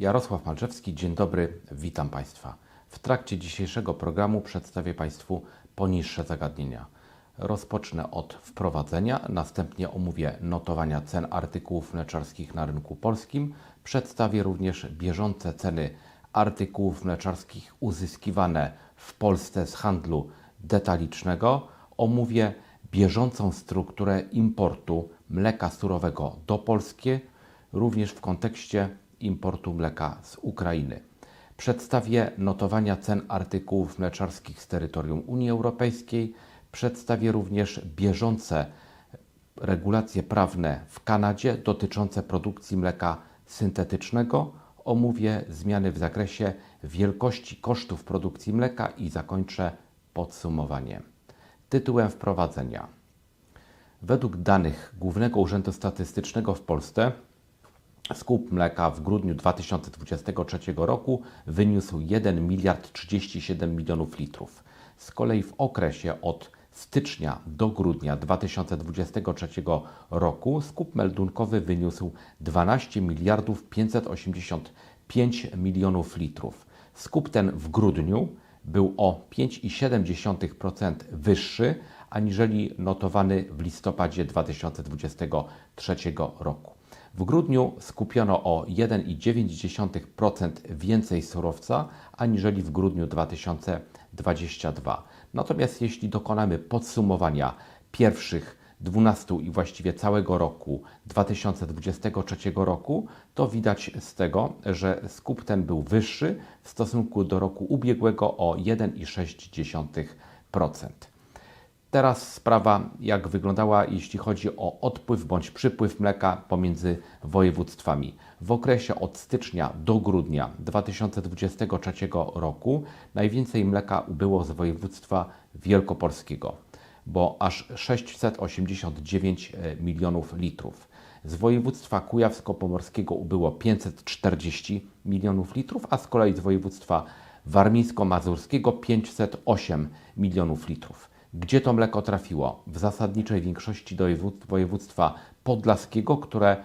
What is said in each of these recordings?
Jarosław Malczewski, dzień dobry, witam Państwa. W trakcie dzisiejszego programu przedstawię Państwu poniższe zagadnienia. Rozpocznę od wprowadzenia, następnie omówię notowania cen artykułów mleczarskich na rynku polskim. Przedstawię również bieżące ceny artykułów mleczarskich uzyskiwane w Polsce z handlu detalicznego. Omówię bieżącą strukturę importu mleka surowego do Polski, również w kontekście importu mleka z Ukrainy. Przedstawię notowania cen artykułów mleczarskich z terytorium Unii Europejskiej. Przedstawię również bieżące regulacje prawne w Kanadzie dotyczące produkcji mleka syntetycznego. Omówię zmiany w zakresie wielkości kosztów produkcji mleka i zakończę podsumowaniem. Tytułem wprowadzenia. Według danych Głównego Urzędu Statystycznego w Polsce skup mleka w grudniu 2023 roku wyniósł 1 miliard 37 milionów litrów. Z kolei w okresie od stycznia do grudnia 2023 roku skup meldunkowy wyniósł 12 miliardów 585 milionów litrów. Skup ten w grudniu był o 5,7% wyższy aniżeli notowany w listopadzie 2023 roku. W grudniu skupiono o 1,9% więcej surowca aniżeli w grudniu 2022. Natomiast jeśli dokonamy podsumowania pierwszych 12 i właściwie całego roku 2023 roku, to widać z tego, że skup ten był wyższy w stosunku do roku ubiegłego o 1,6%. Teraz sprawa, jak wyglądała, jeśli chodzi o odpływ bądź przypływ mleka pomiędzy województwami. W okresie od stycznia do grudnia 2023 roku najwięcej mleka ubyło z województwa wielkopolskiego, bo aż 689 milionów litrów. Z województwa kujawsko-pomorskiego ubyło 540 milionów litrów, a z kolei z województwa warmińsko-mazurskiego 508 milionów litrów. Gdzie to mleko trafiło? W zasadniczej większości do województwa podlaskiego, które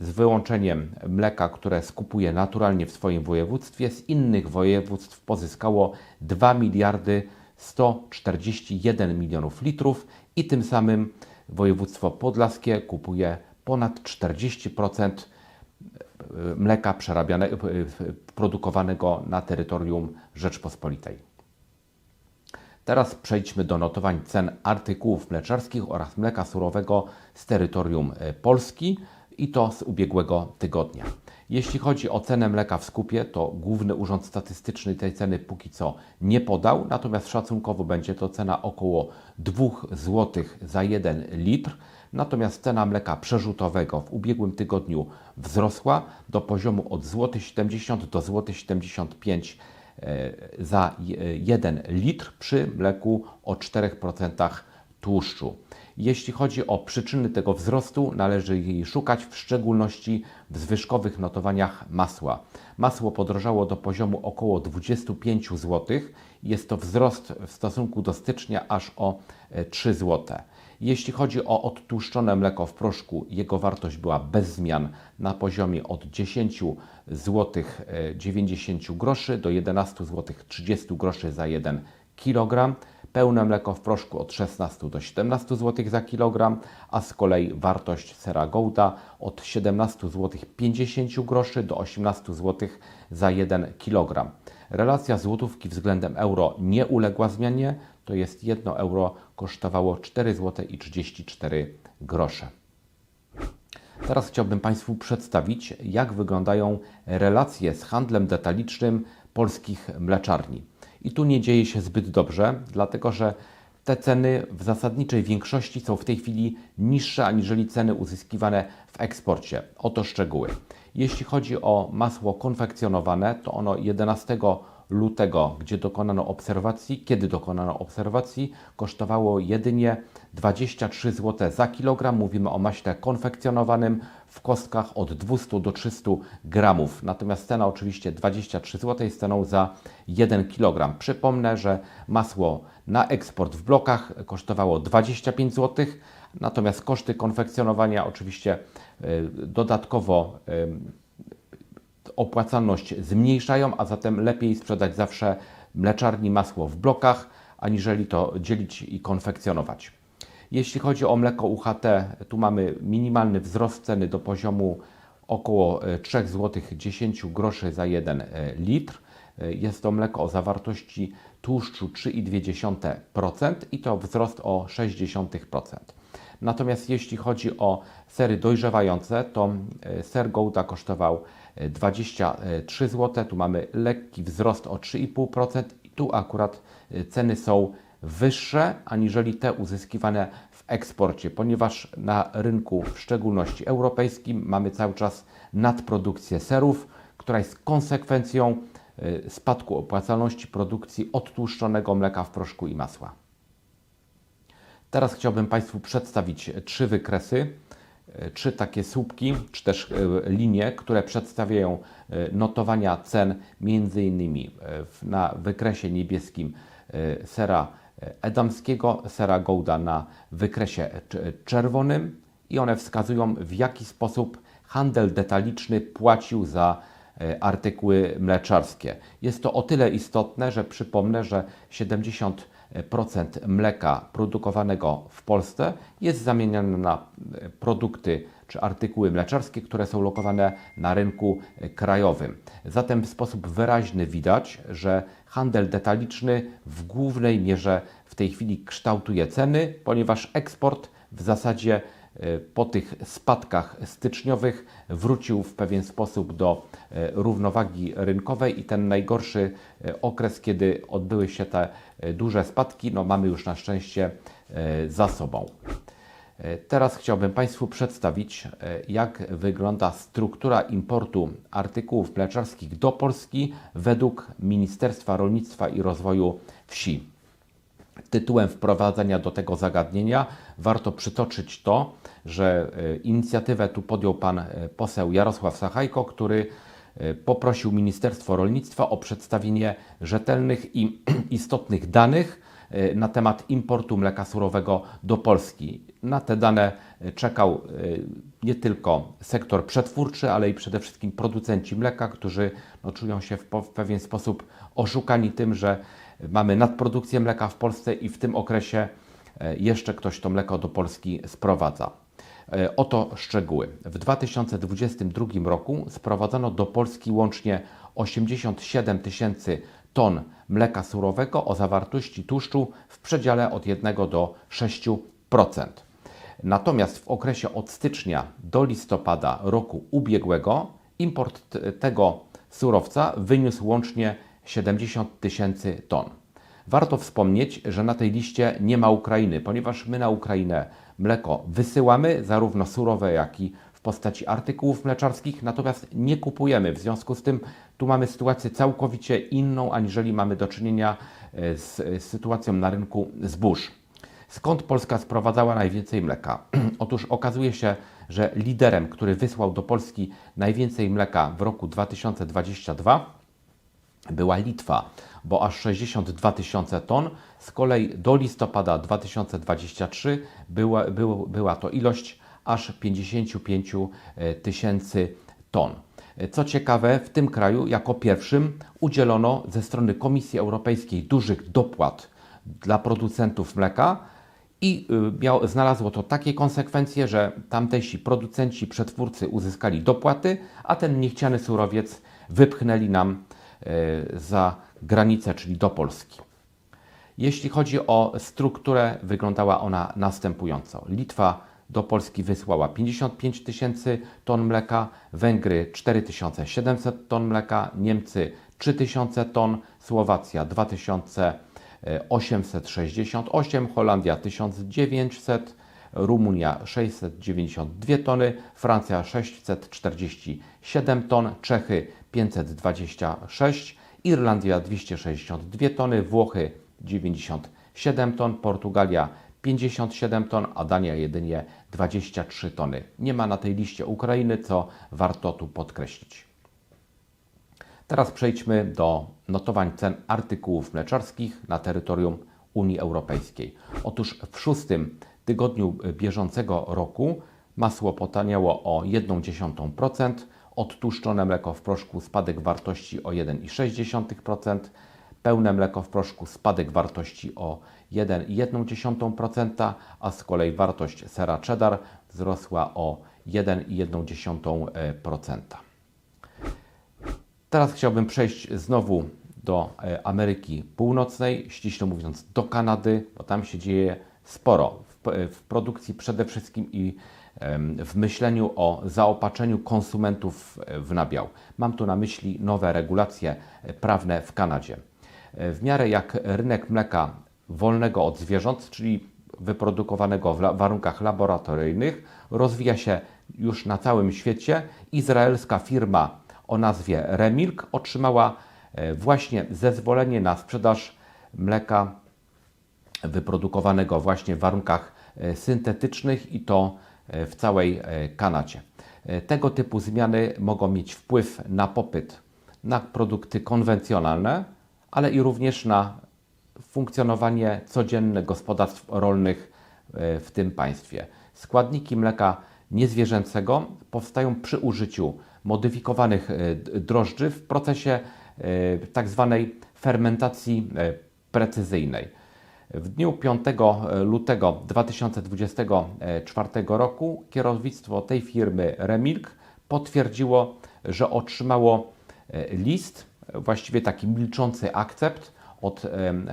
z wyłączeniem mleka, które skupuje naturalnie w swoim województwie, z innych województw pozyskało 2 miliardy 141 milionów litrów i tym samym województwo podlaskie kupuje ponad 40% mleka przerabianego, produkowanego na terytorium Rzeczpospolitej. Teraz przejdźmy do notowań cen artykułów mleczarskich oraz mleka surowego z terytorium Polski i to z ubiegłego tygodnia. Jeśli chodzi o cenę mleka w skupie, to Główny Urząd Statystyczny tej ceny póki co nie podał, natomiast szacunkowo będzie to cena około 2 zł za 1 litr. Natomiast cena mleka przerzutowego w ubiegłym tygodniu wzrosła do poziomu od złoty 70 do złoty 75 za 1 litr przy mleku o 4% tłuszczu. Jeśli chodzi o przyczyny tego wzrostu, należy jej szukać w szczególności w zwyżkowych notowaniach masła. Masło podrożało do poziomu około 25 zł. Jest to wzrost w stosunku do stycznia aż o 3 zł. Jeśli chodzi o odtłuszczone mleko w proszku, jego wartość była bez zmian na poziomie od 10 zł 90 groszy do 11 zł 30 groszy za 1 kg. Pełne mleko w proszku od 16 do 17 zł za kilogram, a z kolei wartość sera Gouda od 17 zł 50 groszy do 18 zł za 1 kg. Relacja złotówki względem euro nie uległa zmianie, to jest 1 euro kosztowało 4 zł i 34 grosze. Teraz chciałbym Państwu przedstawić, jak wyglądają relacje z handlem detalicznym polskich mleczarni. I tu nie dzieje się zbyt dobrze, dlatego że te ceny w zasadniczej większości są w tej chwili niższe aniżeli ceny uzyskiwane w eksporcie. Oto szczegóły. Jeśli chodzi o masło konfekcjonowane, to ono 11 lutego, gdzie dokonano obserwacji, kiedy dokonano obserwacji, kosztowało jedynie 23 zł za kilogram. Mówimy o maśle konfekcjonowanym w kostkach od 200 do 300 gramów. Natomiast cena oczywiście 23 zł jest ceną za 1 kg. Przypomnę, że masło na eksport w blokach kosztowało 25 zł, natomiast koszty konfekcjonowania oczywiście y, dodatkowo opłacalność zmniejszają, a zatem lepiej sprzedać zawsze mleczarni masło w blokach, aniżeli to dzielić i konfekcjonować. Jeśli chodzi o mleko UHT, tu mamy minimalny wzrost ceny do poziomu około 3 zł 10 groszy za 1 litr. E, Jest to mleko o zawartości tłuszczu 3,2% i to wzrost o 0,6%. Natomiast jeśli chodzi o sery dojrzewające, to e, ser Gouda kosztował e, 23 zł. Tu mamy lekki wzrost o 3,5% i tu akurat e, ceny są wyższe aniżeli te uzyskiwane w eksporcie, ponieważ na rynku, w szczególności europejskim, mamy cały czas nadprodukcję serów, która jest konsekwencją e, spadku opłacalności produkcji odtłuszczonego mleka w proszku i masła. Teraz chciałbym Państwu przedstawić trzy wykresy, trzy takie słupki, czy też e, linie, które przedstawiają e, notowania cen między innymi e, na wykresie niebieskim e, sera edamskiego, sera Gouda na wykresie cz- czerwonym i one wskazują w jaki sposób handel detaliczny płacił za e, artykuły mleczarskie. Jest to o tyle istotne, że przypomnę, że 70% mleka produkowanego w Polsce jest zamieniane na e, produkty czy artykuły mleczarskie, które są lokowane na rynku e, krajowym. Zatem w sposób wyraźny widać, że handel detaliczny w głównej mierze w tej chwili kształtuje ceny, ponieważ eksport w zasadzie po tych spadkach styczniowych wrócił w pewien sposób do e, równowagi rynkowej i ten najgorszy e, okres, kiedy odbyły się te duże spadki, no mamy już na szczęście za sobą. Teraz chciałbym Państwu przedstawić, jak wygląda struktura importu artykułów mleczarskich do Polski według Ministerstwa Rolnictwa i Rozwoju Wsi tytułem wprowadzenia do tego zagadnienia warto przytoczyć to, że e, inicjatywę tu podjął pan e, poseł Jarosław Sachajko, który e, poprosił Ministerstwo Rolnictwa o przedstawienie rzetelnych i istotnych danych na temat importu mleka surowego do Polski. Na te dane czekał nie tylko sektor przetwórczy, ale i przede wszystkim producenci mleka, którzy no, czują się w, w pewien sposób oszukani tym, że mamy nadprodukcję mleka w Polsce i w tym okresie e, jeszcze ktoś to mleko do Polski sprowadza. E, Oto szczegóły. W 2022 roku sprowadzono do Polski łącznie 87 tysięcy ton mleka surowego o zawartości tłuszczu w przedziale od 1 do 6%. Natomiast w okresie od stycznia do listopada roku ubiegłego import tego surowca wyniósł łącznie 70 tysięcy ton. Warto wspomnieć, że na tej liście nie ma Ukrainy, ponieważ my na Ukrainę mleko wysyłamy, zarówno surowe, jak i w postaci artykułów mleczarskich, natomiast nie kupujemy. W związku z tym tu mamy sytuację całkowicie inną, aniżeli mamy do czynienia e, z z sytuacją na rynku zbóż. Skąd Polska sprowadzała najwięcej mleka? Otóż okazuje się, że liderem, który wysłał do Polski najwięcej mleka w roku 2022 była Litwa, bo aż 62 tysiące ton. Z kolei do listopada 2023 była, była to ilość aż 55 tysięcy ton. Co ciekawe, w tym kraju jako pierwszym udzielono ze strony Komisji Europejskiej dużych dopłat dla producentów mleka i miał, znalazło to takie konsekwencje, że tamtejsi producenci, przetwórcy uzyskali dopłaty, a ten niechciany surowiec wypchnęli nam za granicę, czyli do Polski. Jeśli chodzi o strukturę, wyglądała ona następująco. Litwa do Polski wysłała 55 tysięcy ton mleka, Węgry 4700 ton mleka, Niemcy 3000 ton, Słowacja 2868, Holandia 1900, Rumunia 692 tony, Francja 647 ton, Czechy 526, Irlandia 262 tony, Włochy 97 ton, Portugalia 57 ton, a Dania jedynie 23 tony. Nie ma na tej liście Ukrainy, co warto tu podkreślić. Teraz przejdźmy do notowań cen artykułów mleczarskich na terytorium Unii Europejskiej. Otóż w szóstym tygodniu bieżącego roku masło potaniało o 0,1%, odtłuszczone mleko w proszku spadek wartości o 1,6%, pełne mleko w proszku spadek wartości o 1,1%, a z kolei wartość sera cheddar wzrosła o 1,1%. Teraz chciałbym przejść znowu do e, Ameryki Północnej, ściśle mówiąc do Kanady, bo tam się dzieje sporo. W, e, w produkcji przede wszystkim i w myśleniu o zaopatrzeniu konsumentów e, w nabiał. Mam tu na myśli nowe regulacje e, prawne w Kanadzie. E, W miarę jak rynek mleka wolnego od zwierząt, czyli wyprodukowanego w warunkach laboratoryjnych, rozwija się już na całym świecie. Izraelska firma o nazwie Remilk otrzymała właśnie zezwolenie na sprzedaż mleka wyprodukowanego właśnie w warunkach syntetycznych i to w całej e, Kanadzie. E, Tego typu zmiany mogą mieć wpływ na popyt na produkty konwencjonalne, ale i również na funkcjonowanie codzienne gospodarstw rolnych e, w tym państwie. Składniki mleka niezwierzęcego powstają przy użyciu modyfikowanych e, drożdży w procesie e, tak fermentacji e, precyzyjnej. W dniu 5 lutego 2024 roku kierownictwo tej firmy Remilk potwierdziło, że otrzymało e, list, e, właściwie taki milczący akcept od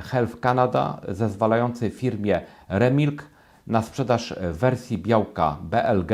Health Canada zezwalający firmie Remilk na sprzedaż e, wersji białka BLG,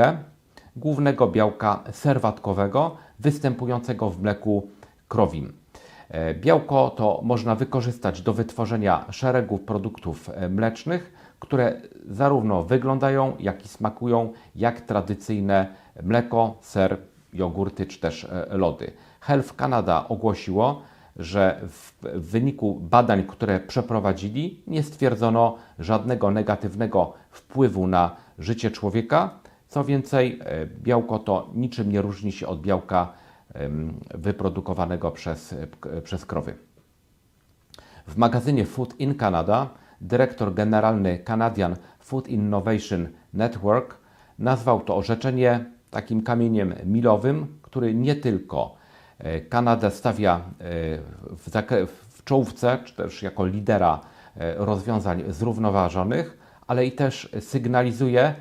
głównego białka serwatkowego występującego w mleku krowim. E, Białko to można wykorzystać do wytworzenia szeregu produktów e, mlecznych, które zarówno wyglądają, jak i smakują jak tradycyjne mleko, ser, jogurty czy też e, lody. Health Canada ogłosiło, że w wyniku badań, które przeprowadzili, nie stwierdzono żadnego negatywnego wpływu na życie człowieka. Co więcej, białko to niczym nie różni się od białka wyprodukowanego przez, e, k- przez krowy. W magazynie Food in Canada dyrektor generalny Canadian Food Innovation Network nazwał to orzeczenie takim kamieniem milowym, który nie tylko e, Kanadę stawia e, w, w czołówce, czy też jako lidera e, rozwiązań zrównoważonych, ale i też sygnalizuje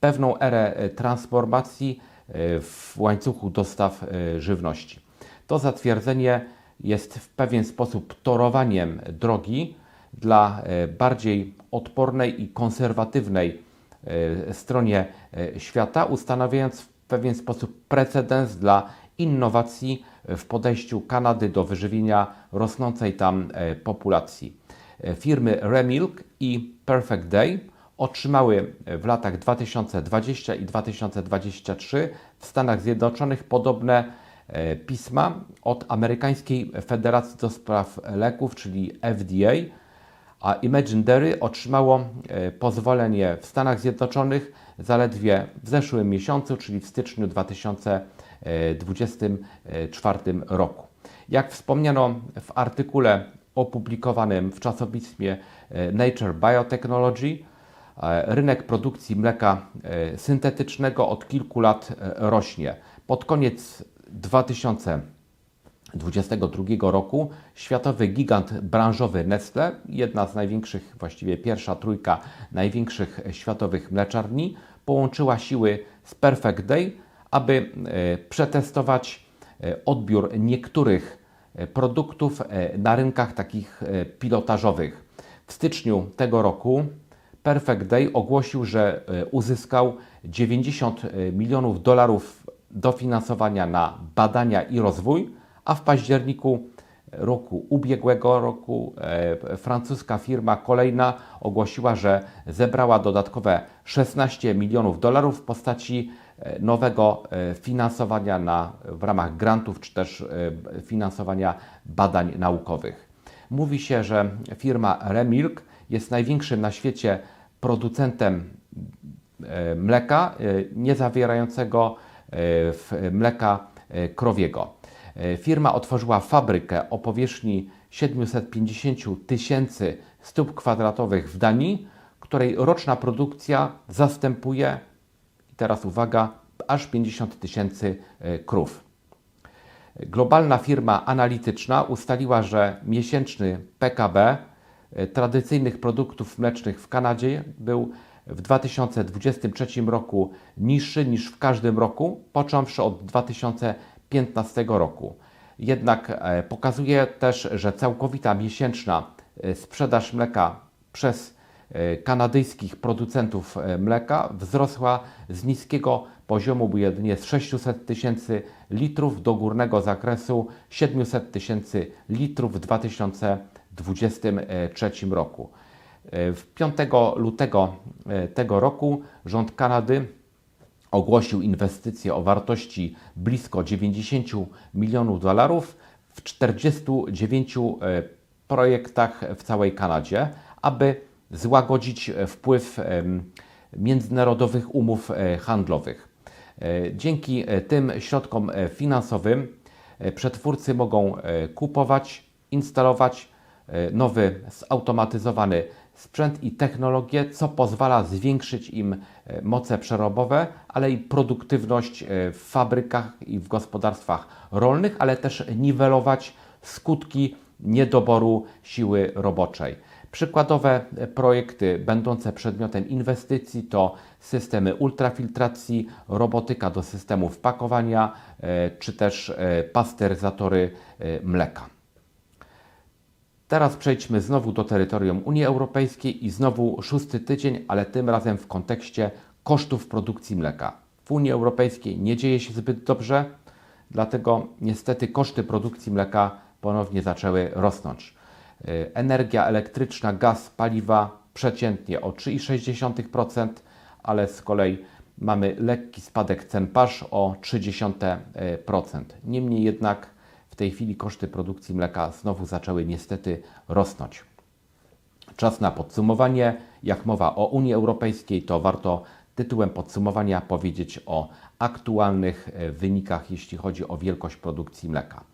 pewną erę e, transformacji e, w łańcuchu dostaw e, żywności. To zatwierdzenie jest w pewien sposób torowaniem drogi dla e, bardziej odpornej i konserwatywnej e, stronie świata, ustanawiając w pewien sposób precedens dla innowacji w podejściu Kanady do wyżywienia rosnącej tam populacji. Firmy Remilk i Perfect Day otrzymały w latach 2020 i 2023 w Stanach Zjednoczonych podobne e, pisma od amerykańskiej Federacji do Spraw Leków, czyli FDA, a Imagine Dairy otrzymało e, pozwolenie w Stanach Zjednoczonych zaledwie w zeszłym miesiącu, czyli w styczniu 2024 roku. Jak wspomniano w artykule opublikowanym w czasopismie e, Nature Biotechnology, rynek produkcji mleka e, syntetycznego od kilku lat e, rośnie. Pod koniec 2022 roku światowy gigant branżowy Nestle, jedna z największych, właściwie pierwsza trójka największych światowych mleczarni, połączyła siły z Perfect Day, aby e, przetestować e, odbiór niektórych e, produktów e, na rynkach takich e, pilotażowych. W styczniu tego roku Perfect Day ogłosił, że e, uzyskał 90 milionów dolarów dofinansowania na badania i rozwój, a w październiku roku ubiegłego roku e, francuska firma kolejna ogłosiła, że zebrała dodatkowe 16 milionów dolarów w postaci e, nowego e, finansowania na, w ramach grantów czy też e, finansowania badań naukowych. Mówi się, że firma Remilk jest największym na świecie producentem e, mleka e, nie zawierającego e, mleka krowiego. Firma otworzyła fabrykę o powierzchni 750 tysięcy stóp kwadratowych w Danii, której roczna produkcja zastępuje, teraz uwaga, aż 50 tysięcy krów. Globalna firma analityczna ustaliła, że miesięczny PKB tradycyjnych produktów mlecznych w Kanadzie był w 2023 roku niższy niż w każdym roku, począwszy od 2015 roku. Jednak e, pokazuje też, że całkowita miesięczna e, sprzedaż mleka przez e, kanadyjskich producentów e, mleka wzrosła z niskiego poziomu, jedynie z 600 tysięcy litrów do górnego zakresu 700 tysięcy litrów w 2023 roku. E, W 5 lutego e, tego roku rząd Kanady ogłosił inwestycje o wartości blisko 90 milionów dolarów w 49 e, projektach w całej Kanadzie, aby złagodzić e, wpływ międzynarodowych umów e, handlowych. E, Dzięki e, tym środkom e, finansowym e, przetwórcy mogą e, kupować, instalować e, nowy zautomatyzowany sprzęt i technologię, co pozwala zwiększyć im e, moce przerobowe, ale i produktywność e, w fabrykach i w gospodarstwach rolnych, ale też niwelować skutki niedoboru siły roboczej. Przykładowe e, projekty będące przedmiotem inwestycji to systemy ultrafiltracji, robotyka do systemów pakowania, e, czy też e, pasteryzatory e, mleka. Teraz przejdźmy znowu do terytorium Unii Europejskiej i znowu szósty tydzień, ale tym razem w kontekście kosztów produkcji mleka. W Unii Europejskiej nie dzieje się zbyt dobrze, dlatego niestety koszty produkcji mleka ponownie zaczęły rosnąć. Y, Energia elektryczna, gaz, paliwa przeciętnie o 3,6%, ale z kolei mamy lekki spadek cen pasz o 0,3%. Niemniej jednak w tej chwili koszty produkcji mleka znowu zaczęły niestety rosnąć. Czas na podsumowanie. Jak mowa o Unii Europejskiej, to warto tytułem podsumowania powiedzieć o aktualnych e, wynikach, jeśli chodzi o wielkość produkcji mleka.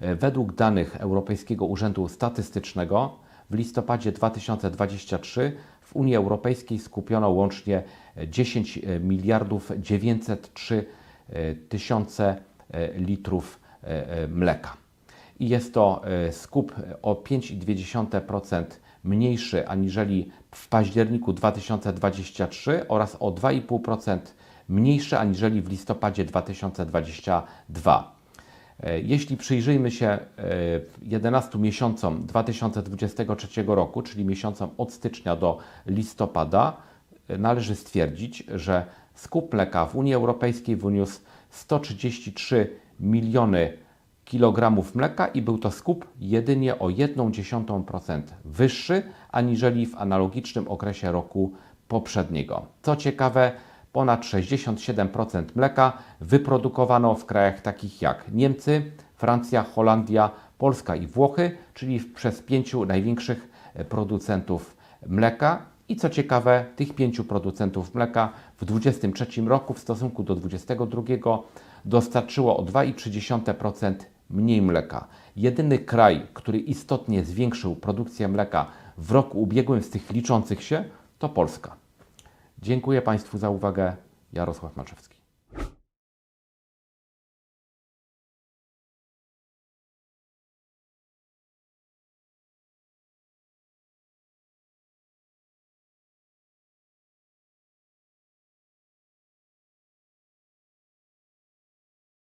E, Według danych Europejskiego Urzędu Statystycznego w listopadzie 2023 w Unii Europejskiej skupiono łącznie 10 miliardów 903 e, tysiące e, litrów e, e, mleka. I jest to e, skup o 5,2% mniejszy aniżeli w październiku 2023 oraz o 2,5% mniejszy aniżeli w listopadzie 2022. E, Jeśli przyjrzyjmy się e, 11 miesiącom 2023 roku, czyli miesiącom od stycznia do listopada, e, należy stwierdzić, że skup mleka w Unii Europejskiej wyniósł 133 miliony kilogramów mleka i był to skup jedynie o 1,1% wyższy aniżeli w analogicznym okresie roku poprzedniego. Co ciekawe, ponad 67% mleka wyprodukowano w krajach takich jak Niemcy, Francja, Holandia, Polska i Włochy, czyli przez pięciu największych e, producentów mleka. I co ciekawe, tych pięciu producentów mleka w 2023 roku w stosunku do 2022 dostarczyło o 2,3% mniej mleka. Jedyny kraj, który istotnie zwiększył produkcję mleka w roku ubiegłym z tych liczących się, to Polska. Dziękuję Państwu za uwagę. Jarosław Maczewski.